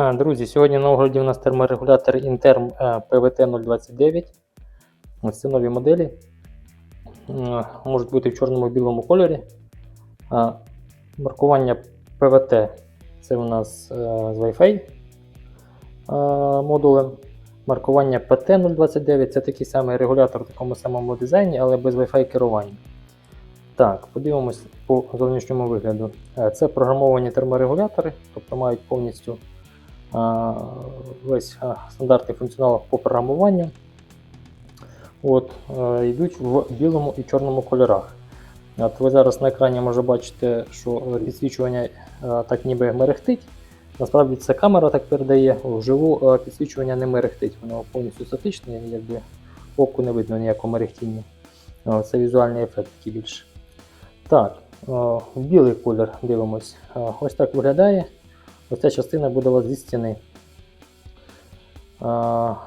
А, Друзі, сьогодні на огляді у нас терморегулятор Interm е, PVT029. Ось це нові моделі. Можуть бути в чорному і білому кольорі. Маркування PVT це у нас е, з Wi-Fi е, модулем. Маркування PT029 це такий самий регулятор в такому самому дизайні, але без Wi-Fi керування. Так, подивимось по зовнішньому вигляду. Е, Це програмовані терморегулятори, тобто мають повністю весь стандартний функціонал по програмуванню. От, йдуть в білому і чорному кольорах. От ви зараз на екрані може бачите, що підсвічування так ніби мерехтить. Насправді це камера так передає, вживу підсвічування не мерехтить, воно повністю статичне, якби оку не видно ніякого мерехтіння. Це візуальний ефект такий більше. Так, в білий колір дивимось. Ось так виглядає. Ось ця частина буде у вас зі стіни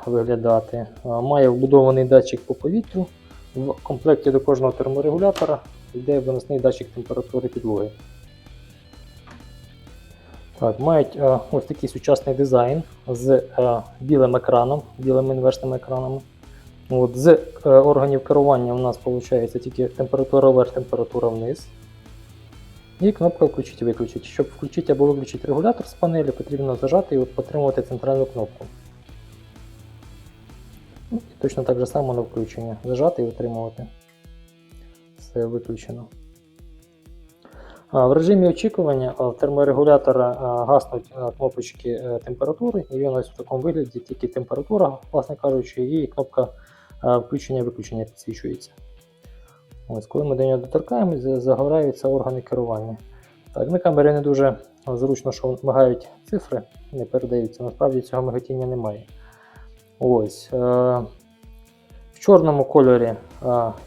виглядати. Має вбудований датчик по повітрю. В комплекті до кожного терморегулятора йде виносний датчик температури підлоги. Так, мають а, ось такий сучасний дизайн з а, білим екраном, білими інверсними екранами. От, з е, органів керування у нас виходить тільки температура вверх, температура вниз. І кнопка включити виключити. Щоб включити або виключити регулятор з панелі, потрібно зажати і от потримувати центральну кнопку. Ну, І точно так же само на включення. Зажати і утримувати. Все виключено. В режимі очікування в терморегулятора гаснуть кнопочки е, температури, і він ось в такому вигляді тільки температура, власне кажучи, і кнопка включення-виключення підсвічується. Ось, коли ми до нього доторкаємось, за- загораються органи керування. Так, на камері не дуже зручно, що мигають цифри, не передаються. Насправді цього миготіння немає. Ось. Е- в чорному кольорі е-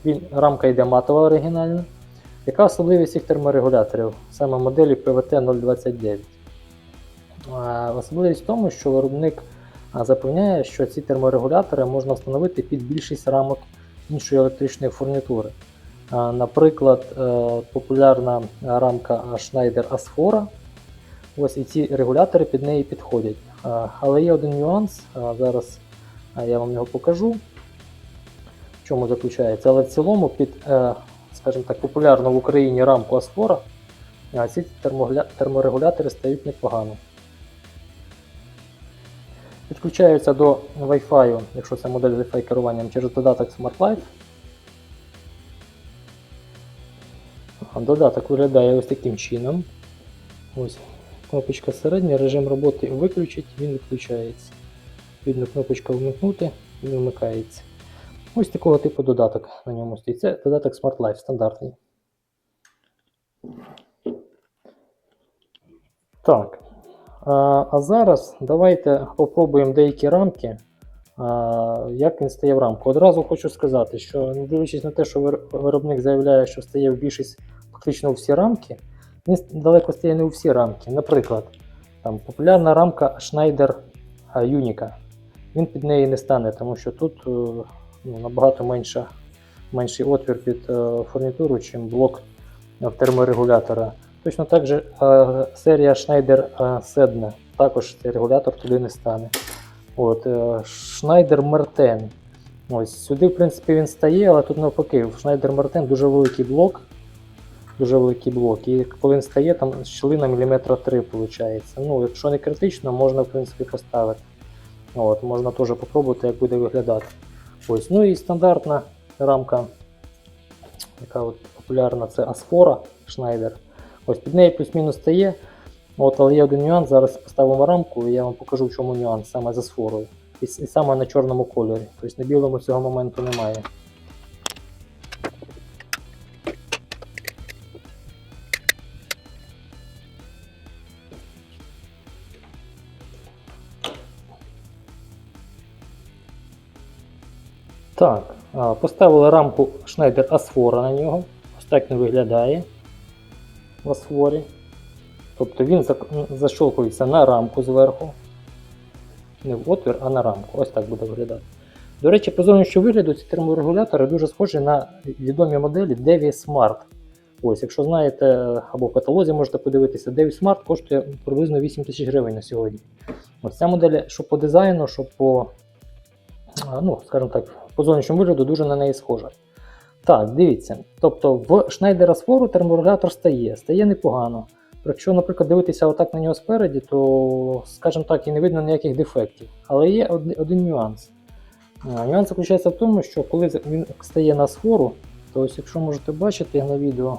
він, рамка йде матова оригінальна. Яка особливість цих терморегуляторів? Саме моделі PVT029? Е, Особливість в тому, що виробник запевняє, що ці терморегулятори можна встановити під більшість рамок іншої електричної фурнітури. Наприклад, е, популярна рамка Schneider Asphora. Ось і ці регулятори під неї підходять. Але є один нюанс. Зараз я вам його покажу. В чому заключається. Але в цілому під, е, скажімо так, популярну в Україні рамку Asphora а, ці терморегулятори стають непогано. Підключаються до Wi-Fi, якщо це модель Wi-Fi керуванням через додаток Smart Life. Додаток виглядає ось таким чином. Ось кнопочка середня, режим роботи виключить, він виключається. Видно, кнопочка вмикнути, він вмикається. Ось такого типу додаток на ньому стоїть. Це додаток Smart Life стандартний. Так. А, а зараз давайте попробуємо деякі рамки. А, як він стає в рамку. Одразу хочу сказати, що не дивлячись на те, що виробник заявляє, що стає в більшість фактично у всі рамки, він далеко стає не у всі рамки. Наприклад, там, популярна рамка Schneider Unica. Він під неї не стане, тому що тут е, ну, набагато менша, менший отвір під е, фурнітуру, чим блок е, терморегулятора. Точно так же серія Schneider Sedna. Також цей регулятор туди не стане. От, Schneider Merten. Ось сюди, в принципі, він стає, але тут навпаки, в Schneider Merten дуже великий блок. Дуже великий блок. І коли він стає, там щілина міліметра 3 виходить. Ну, якщо не критично, можна в принципі поставити. От, можна теж попробувати, як буде виглядати. Ось. Ну і стандартна рамка, яка от популярна, це Asphora Schneider. Ось під нею плюс-мінус стає. От, але є один нюанс. Зараз поставимо рамку і я вам покажу, в чому нюанс саме з асфорою. І, і саме на чорному кольорі. Тобто на білому цього моменту немає. Поставили рамку Schneider Asphora на нього. Ось так він виглядає в Асфорі. Тобто він защолкується на рамку зверху. Не в отвір, а на рамку. Ось так буде виглядати. До речі, по зовнішньому вигляду ці терморегулятори дуже схожі на відомі моделі Devi Smart. Ось, якщо знаєте, або в каталозі можете подивитися, Davis Smart коштує приблизно 8 тисяч гривень на сьогодні. Ось ця модель, що по дизайну, що по, ну, скажімо так, по зовнішньому вигляду дуже на неї схожа. Так, дивіться. Тобто в Schneider Асфору терморегулятор стає, стає непогано. Якщо, наприклад, дивитися отак на нього спереді, то, скажімо так, і не видно ніяких дефектів. Але є один, нюанс. Нюанс заключається в тому, що коли він стає на сфору, то ось якщо можете бачити на відео,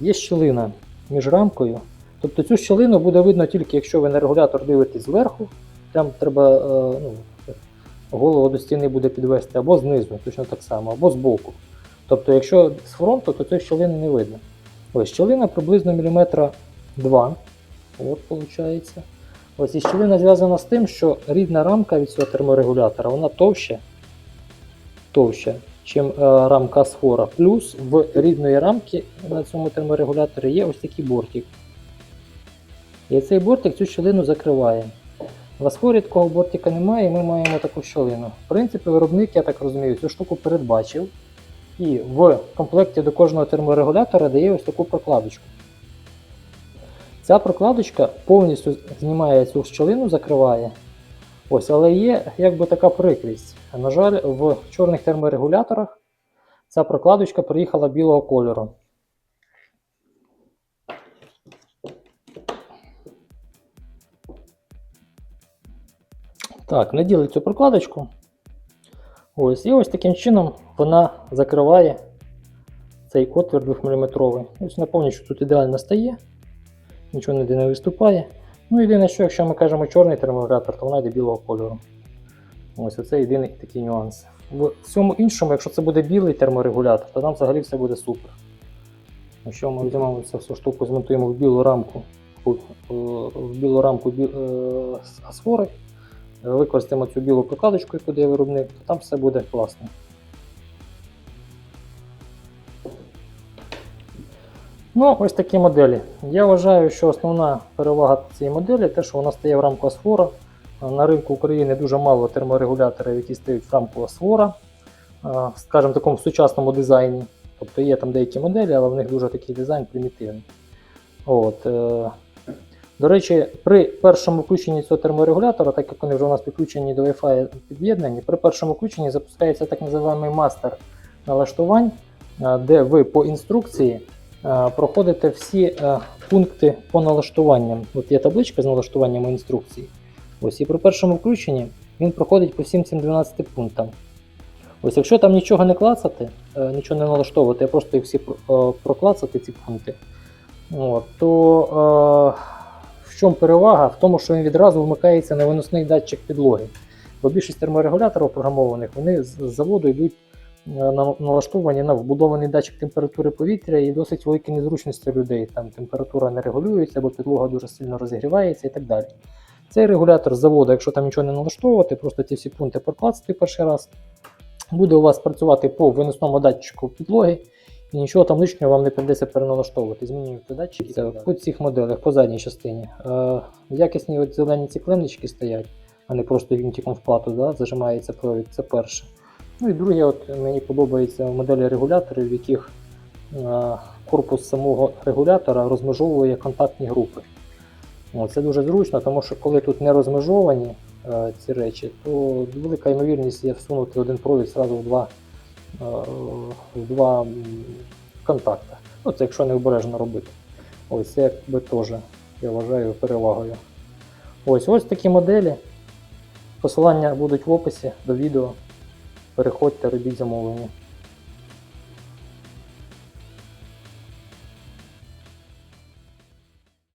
є щілина між рамкою. Тобто цю щілину буде видно тільки, якщо ви на регулятор дивитесь зверху, там треба е, ну, голову до стіни буде підвести або знизу, точно так само, або збоку. Тобто, якщо з фронту, то цієї щілини не видно. Ось щілина приблизно міліметра 2. От, виходить. Ось і щілина зв'язана з тим, що рідна рамка від цього терморегулятора вона товща, товща, чим е, рамка сфора. Плюс в рідної рамки на цьому терморегуляторі є ось такий бортик. І цей бортик цю щілину закриває. В такого бортика немає, і ми маємо таку щілину. В принципі, виробник, я так розумію, цю штуку передбачив. І в комплекті до кожного терморегулятора дає ось таку прокладочку. Ця прокладочка повністю знімає цю щілину, закриває. Ось, але є якби така прикрість. На жаль, в чорних терморегуляторах ця прокладочка приїхала білого кольору. Так, наділи цю прокладочку. Ось, і ось таким чином вона закриває цей отвір 2-мм. Ось напомню, що тут ідеально стає, нічого ніде не виступає. Ну, єдине, що якщо ми кажемо чорний терморегулятор, то вона йде білого кольору. Ось оце єдиний такий нюанс. В всьому іншому, якщо це буде білий терморегулятор, то там взагалі все буде супер. Якщо ми візьмемо цю штуку, змонтуємо в білу рамку, в в білу рамку бі- е, асфори, е, використаємо цю білу прокладочку, яку дає виробник, то там все буде класно. Ну, ось такі моделі. Я вважаю, що основна перевага цієї моделі те, що вона стає в рамку Асфора. На ринку України дуже мало терморегуляторів, які стають в рамку Асфора, скажімо, в такому сучасному дизайні. Тобто є там деякі моделі, але в них дуже такий дизайн примітивний. От, е, до речі, при першому включенні цього терморегулятора, так як вони вже у нас підключені до Wi-Fi під'єднані, при першому включенні запускається так називаємо мастер налаштувань, е, де ви по інструкції е, проходите всі е, пункти по налаштуванням. От є табличка з налаштуваннями інструкції. Ось і при першому включенні він проходить по всім цим 12 пунктам. Ось якщо там нічого не клацати, нічого не налаштовувати, а просто їх всі проклацати ці пункти, то в чому перевага? В тому, що він відразу вмикається на виносний датчик підлоги. Бо більшість терморегуляторів програмованих вони з заводу йдуть е, налаштовані на вбудований датчик температури повітря і досить великі незручності людей. Там температура не регулюється, або підлога дуже сильно розігрівається і так далі. Цей регулятор з заводу, якщо там нічого не налаштовувати, просто ці всі пункти проклацати перший раз, буде у вас працювати по виносному датчику підлоги, і нічого там лишнього вам не прийдеться переналаштовувати. Змінюєте датчики Це по цих моделях, по задній частині. Е, якісні от зелені ці клемнички стоять, а не просто вінтиком в плату да, зажимається провід. Це перше. Ну і друге, от мені подобається моделі регуляторів, в яких е, корпус самого регулятора розмежовує контактні групи. О, Це дуже зручно, тому що коли тут не розмежовані е, ці речі, то велика ймовірність є всунути один провід зразу в два, два контакти. Ну, це якщо не обережно робити. Ось це якби теж, я вважаю, перевагою. Ось ось такі моделі. Посилання будуть в описі до відео. Переходьте, робіть замовлення.